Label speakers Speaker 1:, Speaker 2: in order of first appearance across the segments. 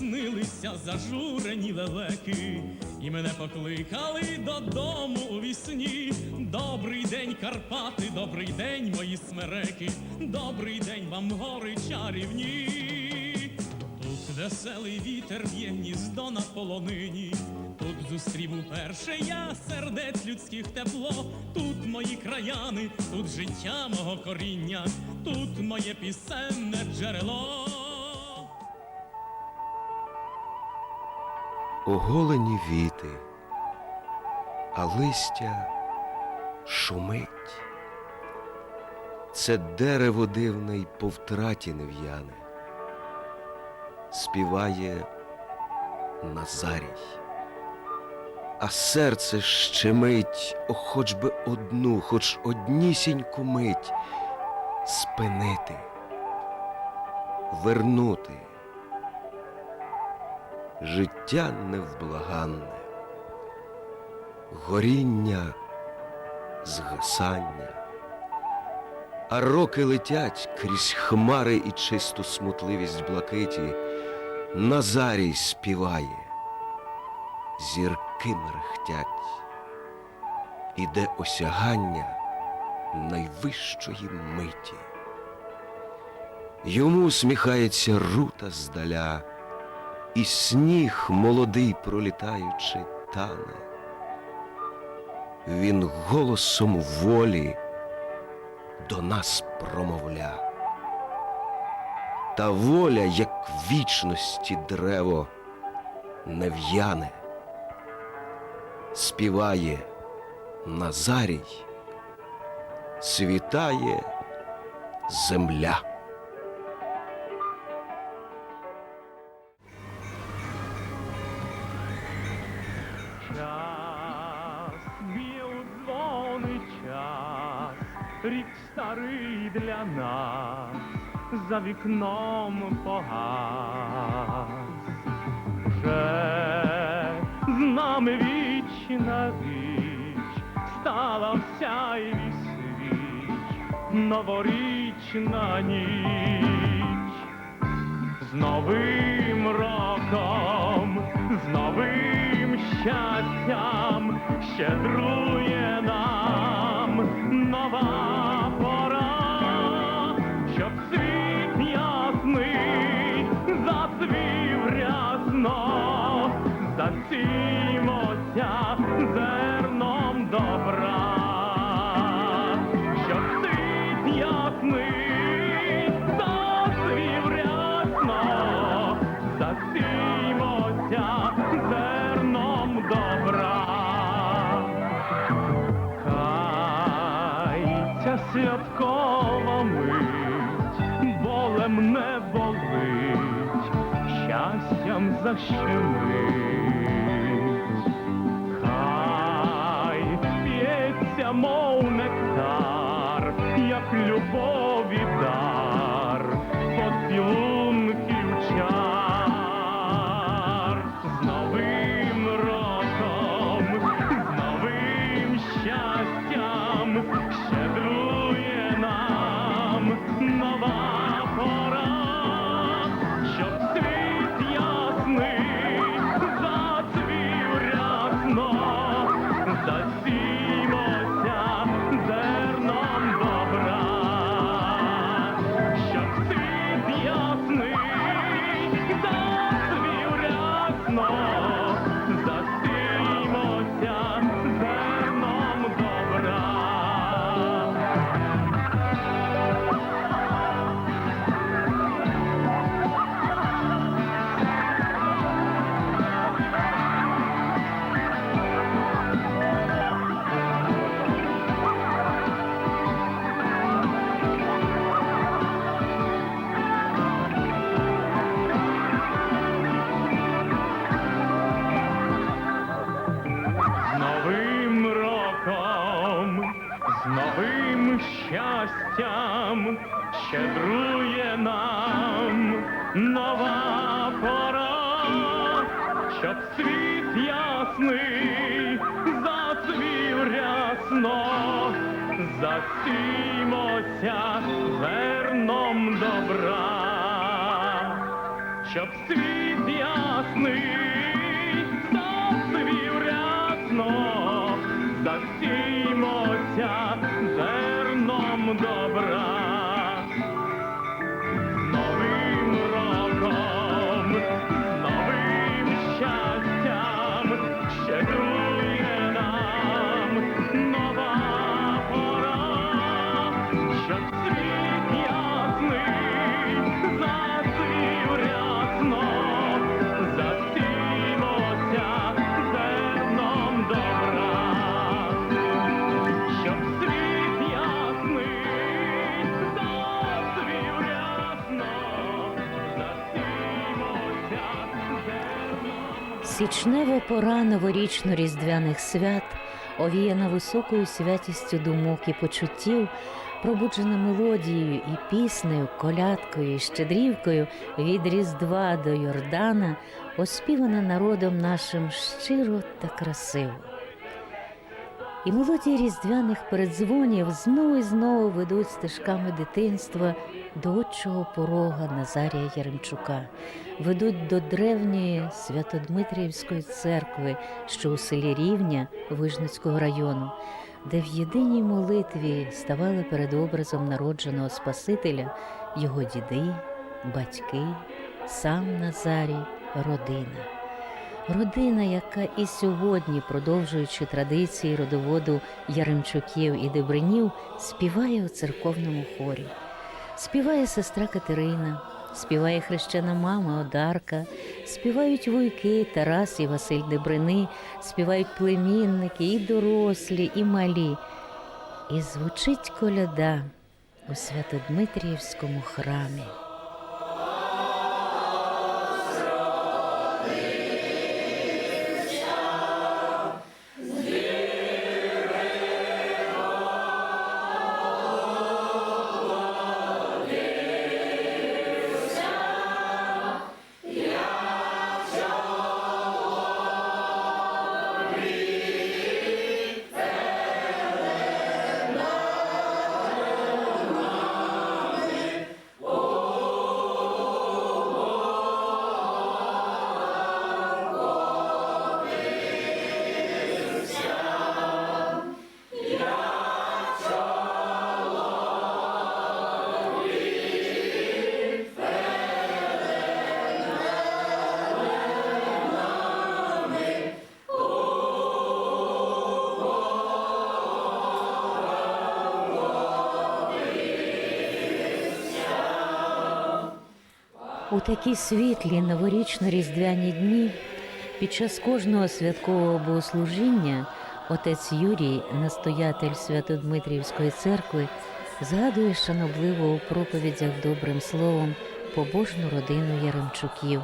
Speaker 1: снилися зажурені лелеки, і мене покликали додому у вісні. Добрий день, Карпати, добрий день, мої смереки, добрий день вам гори чарівні. Тут веселий вітер б'є гніздо на полонині. Тут зустрів уперше я сердець людських тепло. Тут мої краяни, тут життя мого коріння, тут моє пісенне джерело.
Speaker 2: Оголені віти, а листя шумить. Це дерево дивне й по втраті не в'яне, співає Назарій, а серце щемить, о, хоч би одну, хоч однісіньку мить спинити, вернути життя невблаганне, горіння, згасання, а роки летять крізь хмари і чисту смутливість блакиті, Назарій співає, зірки мерехтять, іде осягання найвищої миті. Йому усміхається рута здаля, і сніг молодий пролітаючи тане. Він голосом волі до нас промовля. Та воля, як вічності древо, не в'яне, співає Назарій, світає земля.
Speaker 1: За вікном погас. Вже з нами віч на віч, стала вся і свіч, новорічна ніч з новим роком, з новим щастям щедрує нам нова защемить. Хай п'ється, мов нектар, як любові щоб світ ясний.
Speaker 3: Січнева пора новорічно-різдвяних свят, овіяна високою святістю думок і почуттів, пробуджена мелодією і піснею, колядкою і щедрівкою від Різдва до Йордана, оспівана народом нашим щиро та красиво. І мелодії різдвяних передзвонів знову і знову ведуть стежками дитинства до отчого порога Назарія Яремчука, ведуть до древньої Святодмитріївської церкви, що у селі Рівня Вижницького району, де в єдиній молитві ставали перед образом народженого Спасителя його діди, батьки, сам Назарій, родина. Родина, яка і сьогодні, продовжуючи традиції родоводу Яремчуків і Дебринів, співає у церковному хорі. Співає сестра Катерина, співає хрещена мама Одарка, співають вуйки Тарас і Василь Дебрини, співають племінники, і дорослі, і малі. І звучить коляда у Святодмитріївському храмі. Такі світлі новорічно-різдвяні дні під час кожного святкового богослужіння отець Юрій, настоятель Святодмитріївської церкви, згадує шанобливо у проповідях добрим словом побожну родину Яремчуків,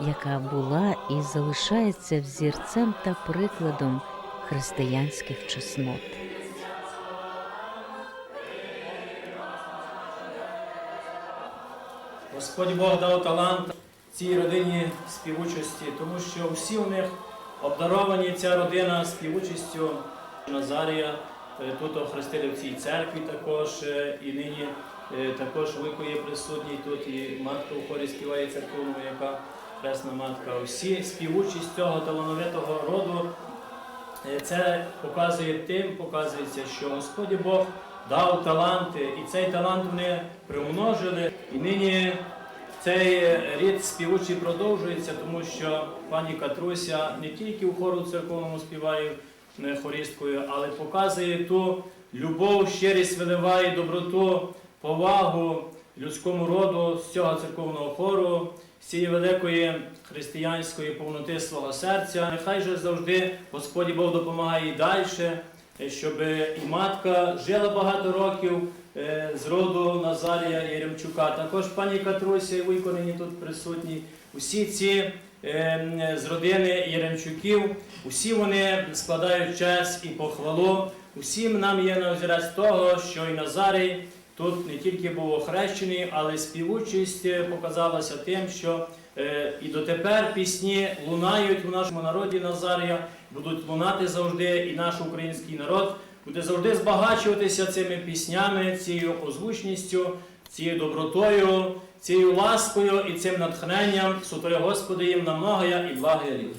Speaker 3: яка була і залишається взірцем та прикладом християнських чеснот.
Speaker 4: Господь Бог дав талант цій родині співучості, тому що всі у них обдаровані ця родина співучістю Назарія. Е, Тут охрестили в цій церкві також, е, і нині е, також Вуйко є присутній тут, і матка у хорі співає церковному, яка хресна матка. Всі співучість цього талановитого роду Це показує тим, показується, що Господь Бог дав таланти, і цей талант вони примножили. І нині цей рід співучий продовжується, тому що пані Катруся не тільки в хору церковному співає е, хорісткою, але показує ту любов, щирість виливає, доброту, повагу людському роду з цього церковного хору, цієї великої християнської повноти свого серця. Нехай же завжди Господь Бог допомагає і далі, щоб і матка жила багато років е, з роду Назарія Єремчука. Також пані Катруся і Вуйко тут присутні. Усі ці е, з родини Єремчуків, усі вони складають честь і похвалу. Усім нам є на озірець того, що і Назарій тут не тільки був охрещений, але співучість е, показалася тим, що е, і дотепер пісні лунають у нашому народі Назарія, будуть лунати завжди, і наш український народ буде завжди збагачуватися цими піснями, цією озвучністю, цією добротою, цією ласкою і цим натхненням. Сутори Господи їм на многоя і благоя літ.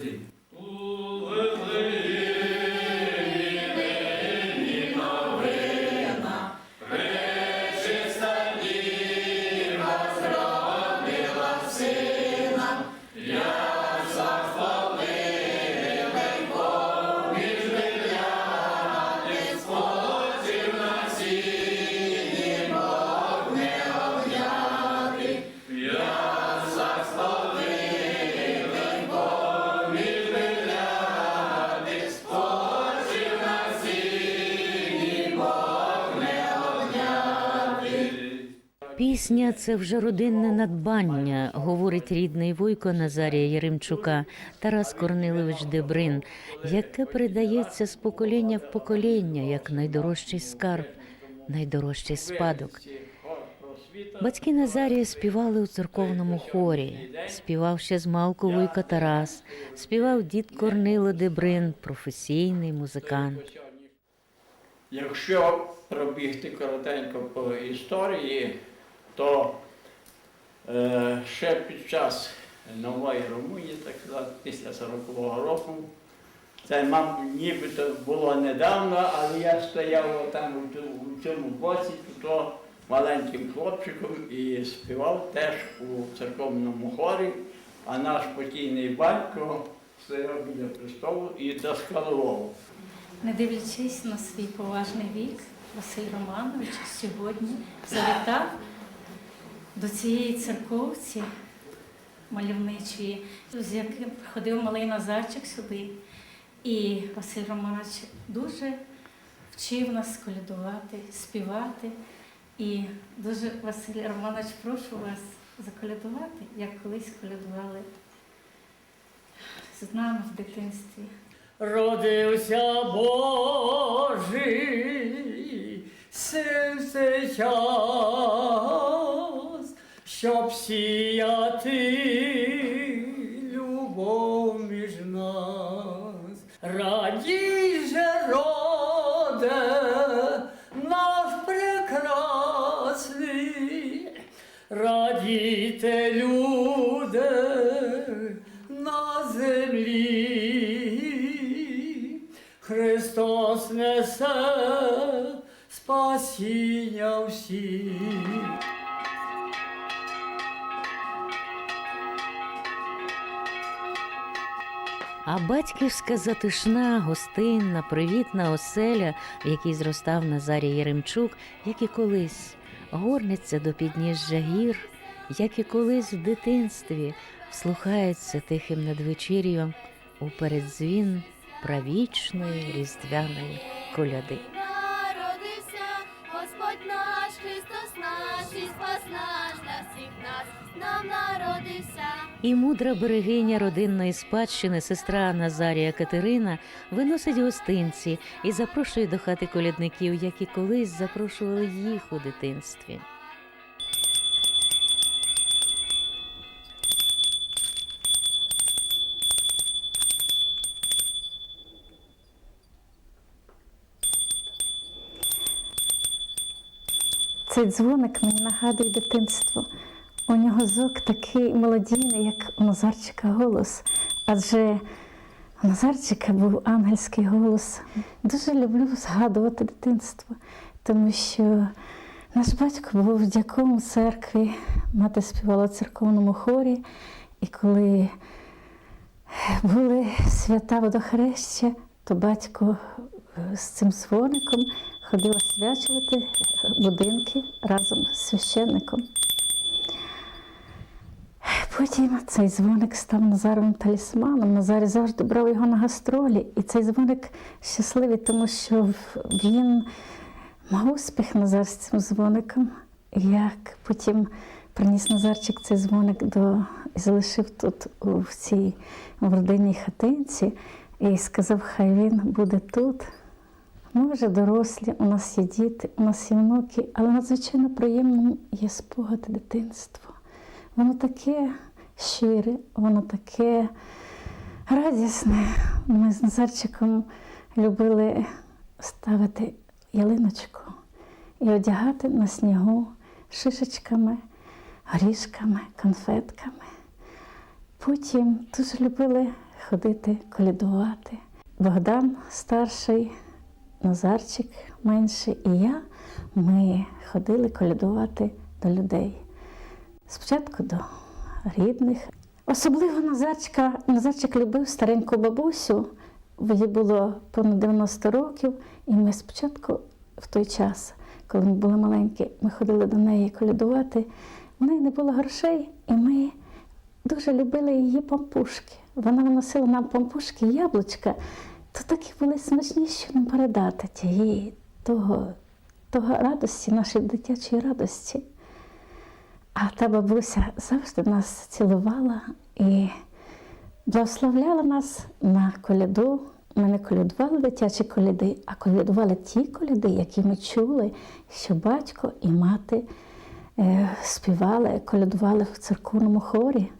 Speaker 3: Це вже родинне надбання, говорить рідний вуйко Назарія Єремчука Тарас Корнилович Дебрин, яке передається з покоління в покоління як найдорожчий скарб, найдорожчий спадок. Батьки Назарія співали у церковному хорі. Співав ще з малку Вуйко Тарас, співав дід Корнило Дебрин, професійний музикант.
Speaker 5: Якщо пробігти коротенько по історії, то е, ще під час нової Румунії, так сказати, після 40-го року, це, мабуть, нібито було недавно, але я стояв там у, цьому- боці, то маленьким хлопчиком і співав теж у церковному хорі, а наш покійний батько стояв біля престолу і доскалував.
Speaker 6: Не дивлячись на свій поважний вік, Василь Романович сьогодні завітав до цієї церковці мальовничої, з яким ходив малий Назарчик сюди. І Василь Романович дуже вчив нас колядувати, співати. І дуже, Василь Романович, прошу вас заколядувати, як колись колядували з нами в дитинстві.
Speaker 7: Родився Божий син час, щоб сіяти любов між нас. Радій же роде наш прекрасний, радійте люди на землі. Христос несе спасіння всім.
Speaker 3: А батьківська затишна, гостинна, привітна оселя, в якій зростав Назарій Єремчук, як і колись, горниться до підніжжя гір, як і колись в дитинстві, вслухається тихим надвечір'ям у передзвін правічної різдвяної коляди.
Speaker 8: І
Speaker 3: мудра берегиня родинної спадщини, сестра Назарія Катерина, виносить гостинці і запрошує до хати колядників, як і колись запрошували їх у дитинстві.
Speaker 6: Цей дзвоник мені нагадує дитинство. У нього звук такий мелодійний, як у Назарчика голос. Адже у Назарчика був ангельський голос. Дуже люблю згадувати дитинство, тому що наш батько був дяком у церкві, мати співала в церковному хорі, і коли були свята водохреща, то батько е, з цим дзвоником ходив освячувати будинки разом з священником. Потім цей дзвоник став Назаровим талісманом. Назар завжди брав його на гастролі. І цей дзвоник щасливий, тому що він мав успіх Назар з цим дзвоником. Як потім приніс Назарчик цей дзвоник до і залишив тут в цій в родинній хатинці і сказав, хай він буде тут. Ми вже дорослі, у нас є діти, у нас є внуки, але надзвичайно приємним є спогади дитинства. Воно таке щире, воно таке радісне. Ми з Назарчиком любили ставити ялиночку і одягати на снігу шишечками, горішками, конфетками. Потім дуже любили ходити колядувати. Богдан старший, Назарчик менший і я ми ходили колядувати до людей. Спочатку до рідних. Особливо Назарчика, Назарчик любив стареньку бабусю, їй було понад 90 років, і ми спочатку в той час, коли ми були маленькі, ми ходили до неї колядувати. У неї не було грошей, і ми дуже любили її пампушки. Вона виносила нам пампушки, яблучка, то такі були смачні, що не передати тієї того, того радості, нашої дитячої радості. А та бабуся завжди нас цілувала і благословляла нас на коляду. Ми не колядували дитячі коляди, а колядували ті коляди, які ми чули, що батько і мати е, співали, колядували в церковному хорі.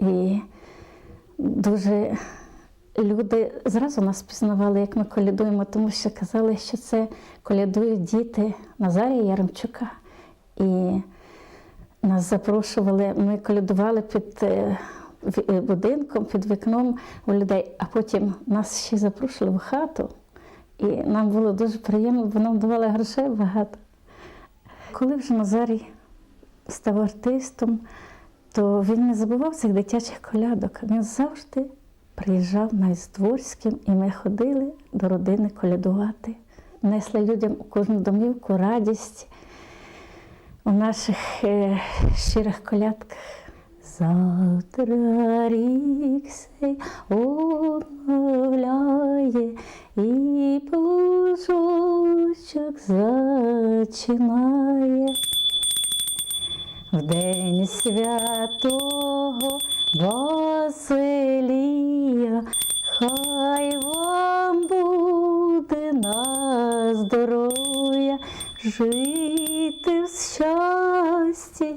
Speaker 6: І дуже люди зразу нас пізнавали, як ми колядуємо, тому що казали, що це колядують діти Назарія Яремчука. І нас запрошували, ми колядували під е, е, будинком, під вікном у людей, а потім нас ще запрошували в хату. І нам було дуже приємно, бо нам давали грошей багато. Коли вже Назарій став артистом, то він не забував цих дитячих колядок. Він завжди приїжджав навіть з Дворським, і ми ходили до родини колядувати, несли людям у кожну домівку радість у наших е, щирих колядках. Завтра рік сей обновляє і плужочок зачинає. В день святого Василія, хай вам буде на здоров'я, жити в щасті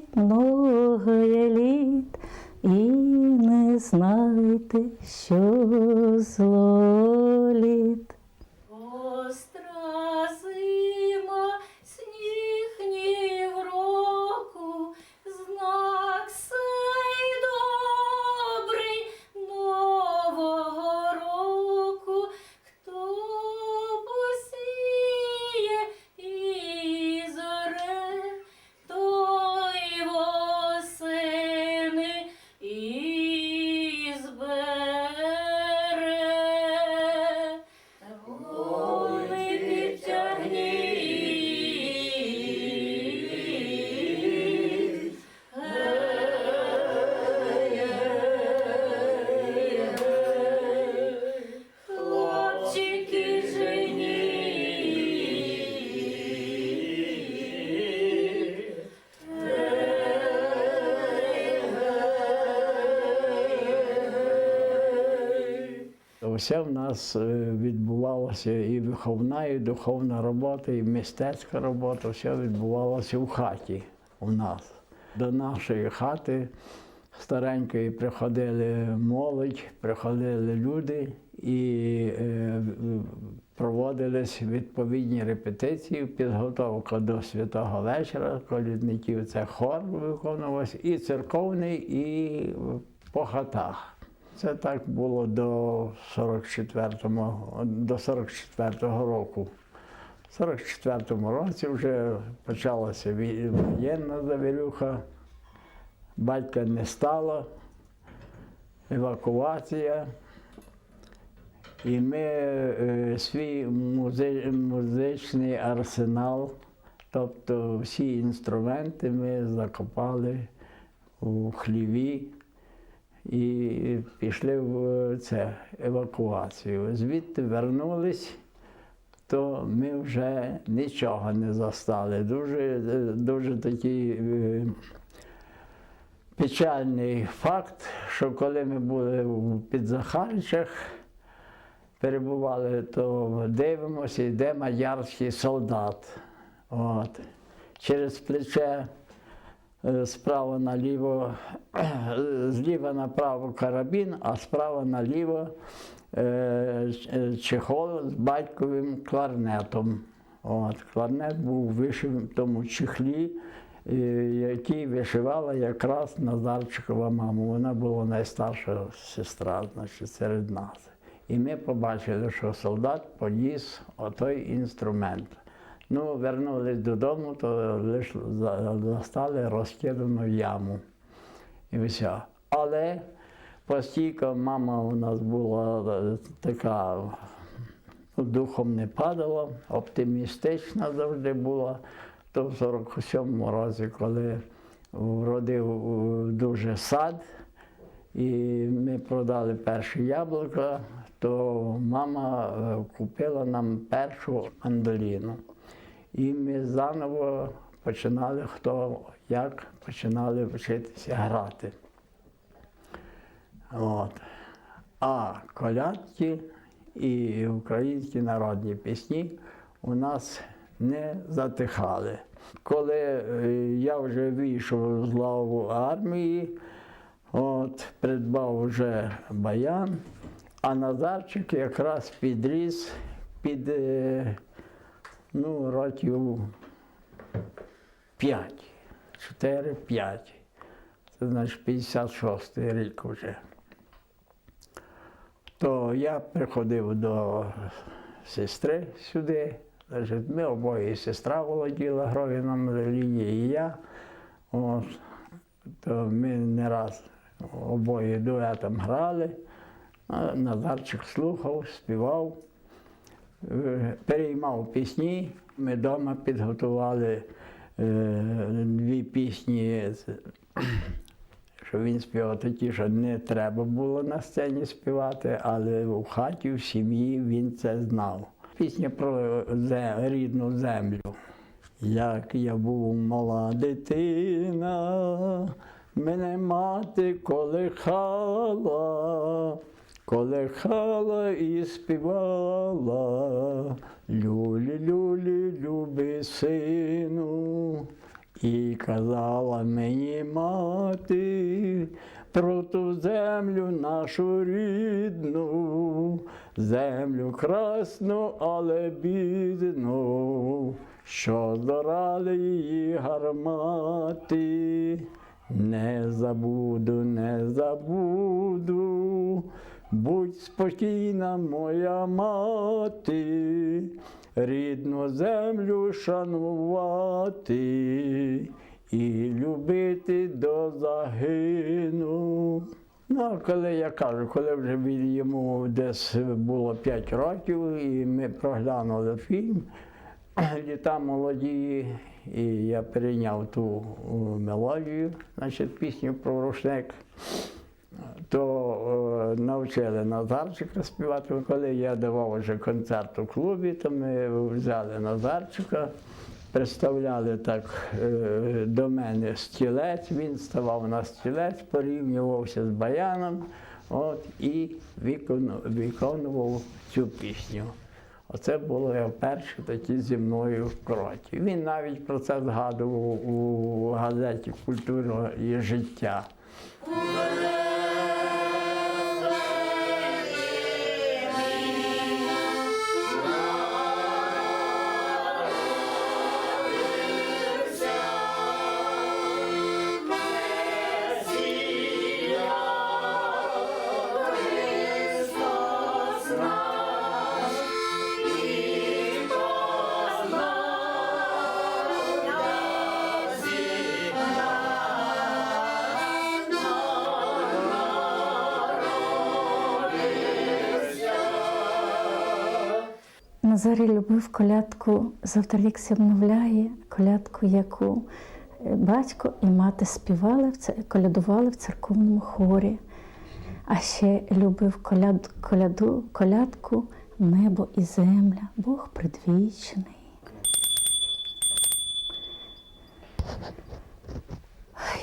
Speaker 5: Все в нас е, відбувалося і виховна, і духовна робота, і мистецька робота, все відбувалося в хаті у нас. До нашої хати старенької приходили молодь, приходили люди і е, проводились відповідні репетиції, підготовка до святого вечора, колідників це хор виконувався, і церковний, і по хатах. Це так було до 44-го, до 44-го року. В 44-му році вже почалася воєнна завірюха, батька не стало, евакуація. І ми е, свій музи- музичний арсенал, тобто всі інструменти ми закопали у хліві і пішли в це, евакуацію. Звідти вернулись, то ми вже нічого не застали. Дуже, дуже такий е, печальний факт, що коли ми були у Підзахаричах, перебували, то дивимося, йде мадярський солдат. От. Через плече справа наліво, зліва направо карабін, а справа наліво е, е, чехол з батьковим кларнетом. От, кларнет був вишив в тому чехлі, е, який вишивала якраз Назарчикова мама. Вона була найстарша сестра значить, серед нас. І ми побачили, що солдат поніс отой інструмент. Ну, вернулись додому, то лише за- застали розкидану яму. І все. Але постійки мама у нас була е, така, духом не падала, оптимістична завжди була. То в 47-му році, коли вродив е, дуже сад, і ми продали перше яблука, то мама е, купила нам першу мандоліну. І ми заново починали хто як починали вчитися грати. От. А колядки і українські народні пісні у нас не затихали. Коли е, я вже вийшов з лаву армії, от, придбав вже баян, а Назарчик якраз підріс під е, ну, років 5, 4-5. Це значить 56-й рік вже. То я приходив до сестри сюди. Значить, ми обоє і сестра володіла гровіном лінії, і я. От, то ми не раз обоє дуетом грали. Назарчик слухав, співав, переймав пісні. Ми вдома підготували е, дві пісні, що він співав такі, що не треба було на сцені співати, але в хаті, в сім'ї він це знав. Пісня про рідну землю. Як я був мала дитина, мене мати колихала, колихала і співала, люлі, люлі, люби сину, і казала мені мати про ту землю нашу рідну, землю красну, але бідну, що зорали її гармати. Не забуду, не забуду, будь спокійна, моя мати, рідну землю шанувати і любити до загину. Ну, коли я кажу, коли вже він йому десь було 5 років, і ми проглянули фільм Літа молоді, і я перейняв ту мелодію, значить, пісню про рушник то е, навчили Назарчика співати. Коли я давав вже концерт у клубі, то ми взяли Назарчика, представляли так е, до мене стілець, він ставав на стілець, порівнювався з баяном от, і виконував, цю пісню. Оце було я вперше тоді зі мною в кроті. Він навіть про це згадував у газеті Культура і життя.
Speaker 6: Назарій любив колядку «Завтра обновляє, колядку, яку е, батько і мати співали, в колядували в церковному хорі. А ще любив коляд, коляду, колядку Небо і земля, Бог предвічний.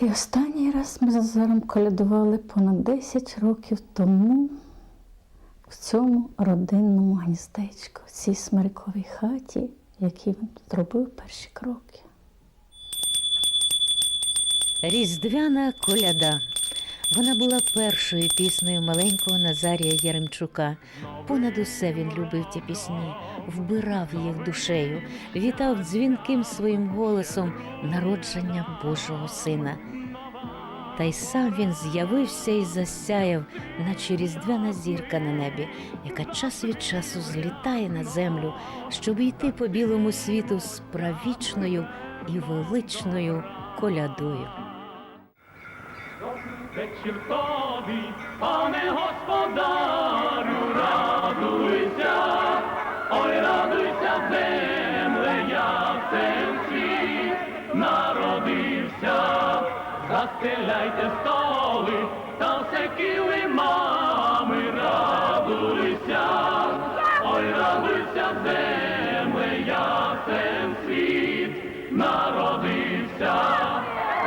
Speaker 6: І останній раз ми з Назаром колядували понад 10 років тому цьому родинному гніздечку, цій смириковій хаті, якій він зробив перші кроки.
Speaker 3: Різдвяна коляда. Вона була першою піснею маленького Назарія Яремчука. Понад усе він любив ті пісні, вбирав їх душею, вітав дзвінким своїм голосом народження Божого Сина. Та й сам він з'явився і засяяв, наче різдвяна зірка на небі, яка час від часу злітає на землю, щоб йти по білому світу з правічною і величною колядою.
Speaker 1: Вечір тобі, пане господарю, радуйся, стеляйте столи, там все кіли мами, радуйся, ой, радуйся, земле, ясен світ народився,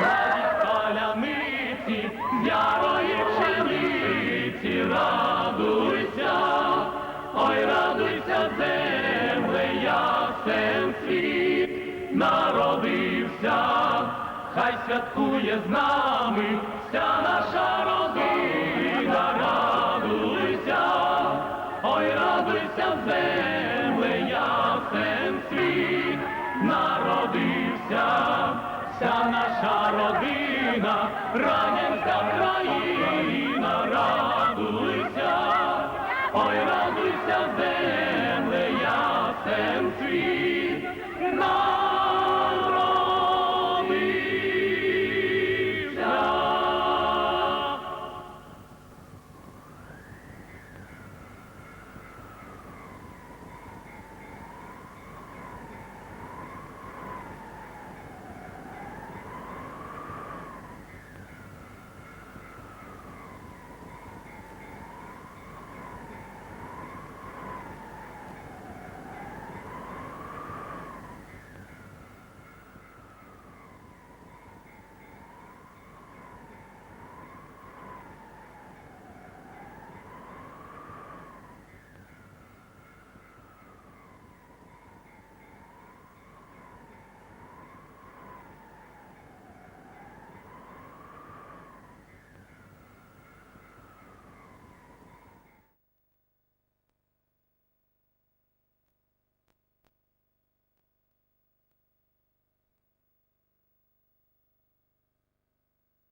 Speaker 1: радість паляниці, я святкує з нами